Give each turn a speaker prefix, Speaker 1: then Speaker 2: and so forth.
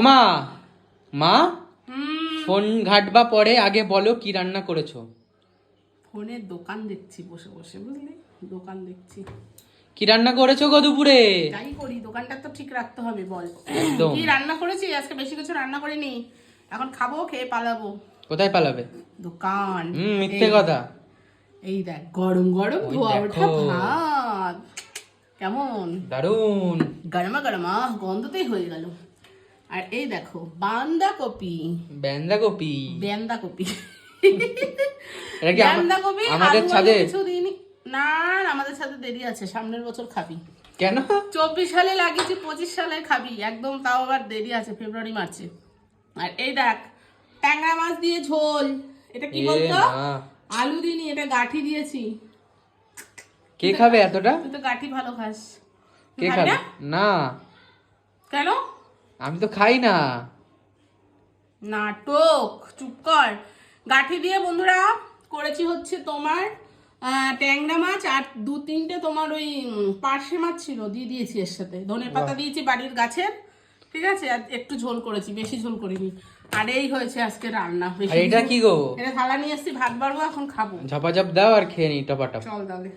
Speaker 1: মা মা
Speaker 2: হুম।
Speaker 1: ফোন ঘাটবা পরে আগে বলো কি রান্না করেছ।
Speaker 2: ফোনের দোকান দেখছি বসে বসে বুঝলি? দোকান দেখছি।
Speaker 1: কি রান্না করেছ গো দুপুরে?
Speaker 2: যাই করি দোকানটা তো ঠিক রাখতে হবে বল।
Speaker 1: একদম।
Speaker 2: কি রান্না করেছি? আজকে বেশি কিছু রান্না করিনি। এখন খাব খেয়ে পালাবো।
Speaker 1: কোথায় পালাবে?
Speaker 2: দোকান।
Speaker 1: হুম মিথ্যে
Speaker 2: এই-
Speaker 1: কথা।
Speaker 2: এই দেখ গরম গরম
Speaker 1: ওই
Speaker 2: ধোয়া
Speaker 1: দেখো।
Speaker 2: ওঠা ভাত। কেমন?
Speaker 1: দারুণ
Speaker 2: গরমা গরমা গন্ধতেই হয়ে গেল। আর এই দেখো বাঁধাকপি
Speaker 1: বাঁধাকপি
Speaker 2: বাঁধাকপি
Speaker 1: এটা কি আম-
Speaker 2: বাঁধাকপি
Speaker 1: আমাদের ছাদে?
Speaker 2: কিছু না আমাদের সাথে দেরি আছে সামনের বছর খাবি।
Speaker 1: কেন?
Speaker 2: চব্বিশ সালে লাগিয়েছি পঁচিশ সালে খাবি। একদম তাও আবার দেরি আছে ফেব্রুয়ারি মার্চে। আর এই দেখ ট্যাংরা মাছ দিয়ে ঝোল। এটা কি বলতো? আলু দিইনি এটা গাঠি দিয়েছি।
Speaker 1: কে খাবে এতটা?
Speaker 2: তুই তো গাঠি ভালো খাস।
Speaker 1: কে
Speaker 2: খাবে? না। কেন?
Speaker 1: আমি তো খাই না।
Speaker 2: নাটক চুপ কর। গাঠি দিয়ে বন্ধুরা করেছি হচ্ছে তোমার ট্যাংরা মাছ আর দু তিনটে তোমার ওই পার্শে মাছ ছিল দিয়ে দিয়েছি এর সাথে। ধনে পাতা দিয়েছি বাড়ির গাছের ঠিক আছে? আর একটু ঝোল করেছি বেশি ঝোল করিনি। আর এই হয়েছে আজকে রান্না।
Speaker 1: এটা কি গো?
Speaker 2: এটা থালা নিয়ে এসেছি ভাত বাড়বো এখন খাব।
Speaker 1: ঝাপাঝাপ দাও আর খেয়ে নি টপাটপ।
Speaker 2: চল তাহলে।